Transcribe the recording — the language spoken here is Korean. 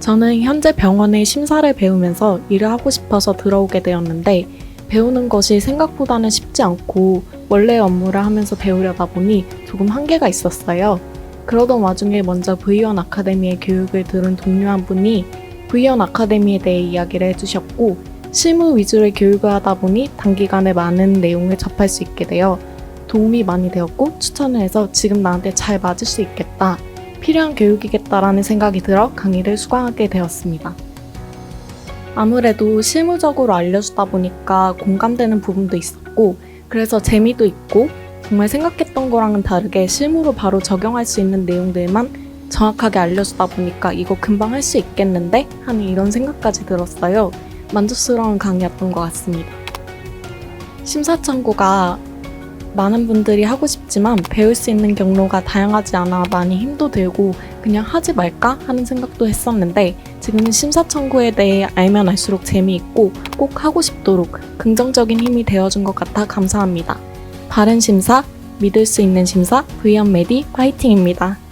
저는 현재 병원의 심사를 배우면서 일을 하고 싶어서 들어오게 되었는데 배우는 것이 생각보다는 쉽지 않고 원래 업무를 하면서 배우려다 보니 조금 한계가 있었어요. 그러던 와중에 먼저 V1 아카데미의 교육을 들은 동료 한 분이 V1 아카데미에 대해 이야기를 해주셨고 실무 위주의 교육을 하다 보니 단기간에 많은 내용을 접할 수 있게 되어 도움이 많이 되었고 추천을 해서 지금 나한테 잘 맞을 수 있겠다. 필요한 교육이겠다라는 생각이 들어 강의를 수강하게 되었습니다. 아무래도 실무적으로 알려주다 보니까 공감되는 부분도 있었고, 그래서 재미도 있고, 정말 생각했던 거랑은 다르게 실무로 바로 적용할 수 있는 내용들만 정확하게 알려주다 보니까 이거 금방 할 수 있겠는데? 하는 이런 생각까지 들었어요. 만족스러운 강의였던 것 같습니다. 심사창고가 많은 분들이 하고 싶지만 배울 수 있는 경로가 다양하지 않아 많이 힘도 들고 그냥 하지 말까 하는 생각도 했었는데 지금은 심사청구에 대해 알면 알수록 재미있고 꼭 하고 싶도록 긍정적인 힘이 되어준 것 같아 감사합니다. 바른 심사, 믿을 수 있는 심사, 브이언 메디 파이팅입니다.